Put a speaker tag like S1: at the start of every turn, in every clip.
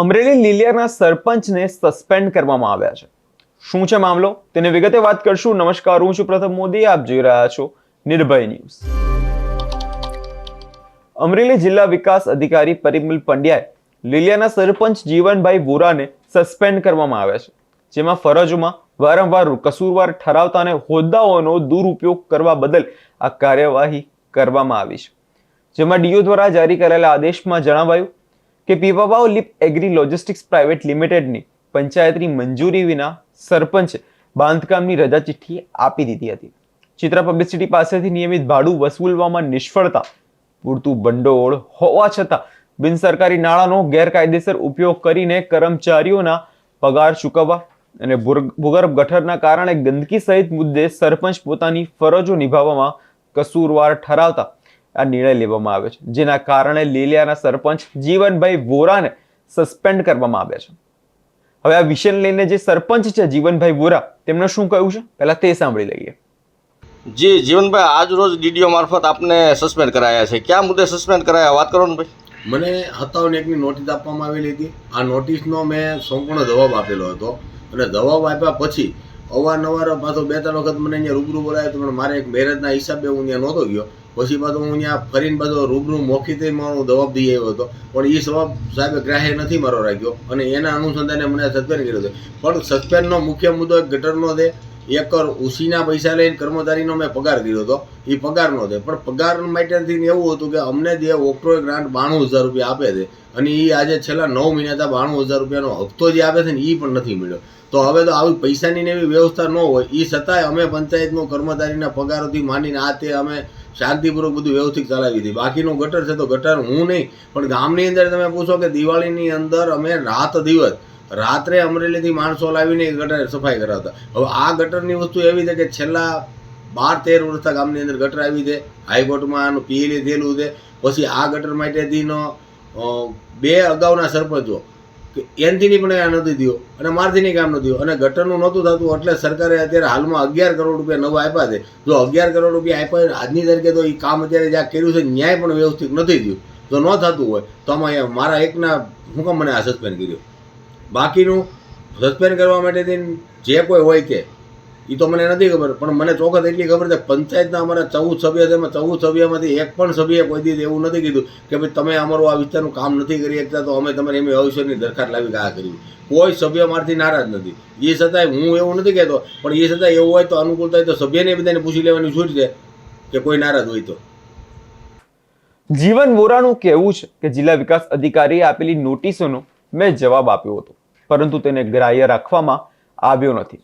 S1: અમરેલી લીલિયાના સરપંચને સસ્પેન્ડ કરવામાં આવ્યા છે. શું છે મામલો? તેને વિગતે વાત કરશું. નમસ્કાર, હું છું પ્રથમ મોદી. આપ જોઈ રહ્યા છો નિર્ભય ન્યૂઝ. અમરેલી જિલ્લા વિકાસ અધિકારી પરિમલ પંડ્યાએ લીલિયાના સરપંચ જીવનભાઈ વોરાને સસ્પેન્ડ કરવામાં આવ્યા છે, જેમાં ફરજોમાં વારંવાર કસૂરવાર ઠરાવતા અને હોદ્દાઓનો દુરુપયોગ કરવા બદલ આ કાર્યવાહી કરવામાં આવી છે. જેમાં ડીઓ દ્વારા જારી કરેલા આદેશમાં જણાવાયું કે Pipavav leap agri logistics private લિમિટેડની પંચાયતની મંજૂરી વિના સરપંચ બાંધકામની રજા ચિઠ્ઠી આપી દીધી હતી. ચિત્રા પબ્લિસિટી પાસેથી નિયમિત ભાડું વસૂલવામાં નિષ્ફળતા, પૂરતું ભંડોળ હોવા છતાં બિનસરકારી નાણાંનો ગેરકાયદેસર ઉપયોગ કરીને કર્મચારીઓના પગાર ચૂકવવા અને ભૂગર્ભ ગટરના કારણે ગંદકી સહિત મુદ્દે સરપંચ પોતાની ફરજો નિભાવવામાં કસૂરવાર ઠરાવતા આ નિર્ણય લેવામાં આવ્યો છે જેના કારણે લીલિયાના સરપંચ જીવનભાઈ વોરાને સસ્પેન્ડ કરવામાં આવ્યા છે. હવે આ વિષયને લઈને જે સરપંચ છે જીવનભાઈ વોરા તેમણે શું કહ્યું છે? પહેલા તે સાંભળી લઈએ.
S2: જી જીવનભાઈ આજ રોજ ડીડીઓ મારફત આપને સસ્પેન્ડ કરાયા છે. ક્યાં મુદ્દે સસ્પેન્ડ કરાયા? વાત કરો ને ભાઈ.
S3: મને સત્તાવન એકની નોટિસ આપવામાં આવેલી હતી આ નોટિસનો મેં સંપૂર્ણ જવાબ આપેલો હતો. અને જવાબ આપ્યા પછી અવારનવાર પાછો બે ત્રણ વખત મને અહીંયા રૂબરૂ બોલાવ્યો તો પણ મારે એક મેરેજના હિસાબે હું ત્યાં નહોતો ગયો. પછી પાછું હું ત્યાં ફરીને બધો રૂબરૂ મોખીથી મારો જવાબ દઈ આવ્યો હતો. પણ એ જવાબ સાહેબે ગ્રાહ્ય નથી મારો રાખ્યો. અને એના અનુસંધાને મને સસ્પેન્ડ કર્યો છે પણ સસ્પેન્ડનો મુખ્ય મુદ્દો એક ગટરનો છે. એકર ઉસીના પૈસા લઈને કર્મચારીનો મેં પગાર કર્યો હતો. એ પગારનો છે. પણ પગાર માટેથી એવું હતું કે અમને જે ઓક્ટ્રોય ગ્રાન્ટ બાણું હજાર રૂપિયા આપે છે. અને એ આજે છેલ્લા નવ મહિનાથી બાણું હજાર રૂપિયાનો હપ્તો જે આપે છે ને એ પણ નથી મળ્યો. તો હવે તો આવી પૈસાની એવી વ્યવસ્થા ન હોય. એ છતાંય અમે પંચાયતનો કર્મચારીના પગારોથી માંડીને આ તે અમે શાંતિપૂર્વક બધું વ્યવસ્થિત ચલાવી હતી બાકીનું ગટર છે તો ગટર હું નહીં. પણ ગામની અંદર તમે પૂછો કે દિવાળીની અંદર અમે રાત દિવસ, રાત્રે અમરેલીથી માણસો લાવીને ગટર સફાઈ કરાવતા. હવે આ ગટરની વસ્તુ એવી છે કે છેલ્લા બાર, તેર વર્ષથી ગામની અંદર ગટર આવી છે. હાઈકોર્ટમાં આનું પીએલી થયેલું છે. પછી આ ગટર માટેથીનો બે અગાઉના સરપંચો કે એનથીની પણ આ નથી થયો અને મારથી કામ નથી થયું. અને ગટરનું નહોતું થતું, એટલે સરકારે અત્યારે હાલમાં અગિયાર કરોડ રૂપિયા નવા આપ્યા છે. જો અગિયાર કરોડ રૂપિયા આપ્યા આજની તારીખે તો એ કામ અત્યારે જ્યાં કર્યું છે, ન્યાય પણ વ્યવસ્થિત નથી થયું. જો ન થતું હોય, તો આમાં મારા એકના, હું કામ મને આ સસ્પેન્ડ કર્યો. બાકીનું સસ્પેન્ડ કરવા માટેથી જે કોઈ હોય તે એ તો મને નથી ખબર, પણ મને ચોક્કસ એટલી ખબર છે પંચાયતના અમારા ચૌદ સભ્ય છે, એમાં ચૌદ સભ્યમાંથી એક પણ સભ્યએ કોઈ દિવસ એવું નથી કીધું કે ભાઈ તમે અમારું આ વિસ્તારનું કામ નથી કરી શકતા, તો અમે તમારે એમ ભવિષ્યની દરખાસ્ત લાવી આ કરી. કોઈ સભ્ય મારથી નારાજ નથી. એ છતાંય હું એવું નથી કહેતો, પણ એ છતાંય એવું હોય તો અનુકૂળતા હોય તો સભ્યને બધાને પૂછી લેવાની છૂટ છે કે કોઈ નારાજ હોય તો.
S1: જીવન વોરાનું કહેવું છે કે જિલ્લા વિકાસ અધિકારીએ આપેલી નોટિસોનો મેં જવાબ આપ્યો હતો, પરંતુ તેને ગ્રાહ્ય રાખવામાં આવ્યો નથી.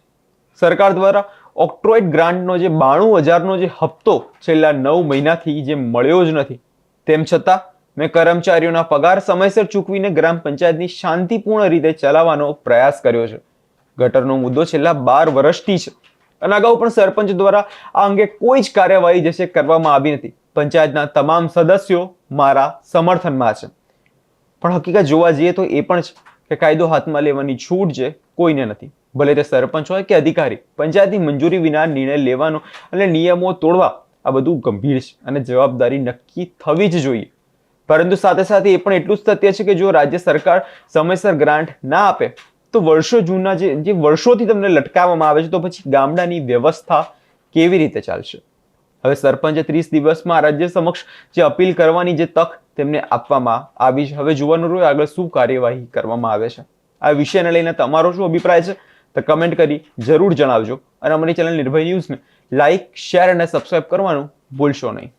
S1: સરકાર દ્વારા ઓક્ટ્રોઇડ ગ્રાન્ટનો જે બાણું હજારનો જે હપ્તો છેલ્લા નવ મહિનાથી જે મળ્યો જ નથી, તેમ છતાં મેં કર્મચારીઓના પગાર સમયસર ચૂકવીને ગ્રામ પંચાયતની શાંતિપૂર્ણ રીતે ચલાવવાનો પ્રયાસ કર્યો છે. ગટરનો મુદ્દો છેલ્લા બાર વર્ષથી છે અને અગાઉ પણ સરપંચ દ્વારા આ અંગે કોઈ જ કાર્યવાહી જે કરવામાં આવી નથી. પંચાયતના તમામ સદસ્યો મારા સમર્થનમાં છે. પણ હકીકત જોવા જઈએ તો એ પણ છે કે કાયદો હાથમાં લેવાની છૂટ છે કોઈને નથી. ભલે તે સરપંચ હોય કે અધિકારી, પંચાયતની મંજૂરી વિના નિર્ણય લેવાનો અને નિયમો તોડવા આ બધું ગંભીર છે અને જવાબદારી નક્કી થવી જ જોઈએ. પરંતુ સાથે સાથે એ પણ એટલું જ સત્ય છે કે જો રાજ્ય સરકાર સમયસર ગ્રાન્ટ ના આપે, તો વર્ષો જૂના જે જે વર્ષોથી તમને લટકાવવામાં આવે છે, તો પછી ગામડાની વ્યવસ્થા કેવી રીતે ચાલશે? હવે સરપંચે ત્રીસ દિવસમાં રાજ્ય સમક્ષ જે અપીલ કરવાની જે તક તેમને આપવામાં આવી છે. હવે જોવાનું રહ્યું આગળ શું કાર્યવાહી કરવામાં આવે છે. આ વિષયને લઈને તમારો શું અભિપ્રાય છે? તો કમેન્ટ કરી જરૂર જણાવજો. અને અમારી ચેનલ નિર્ભય ન્યૂઝને લાઇક શેર અને સબસ્ક્રાઇબ કરવાનું ભૂલશો નહીં.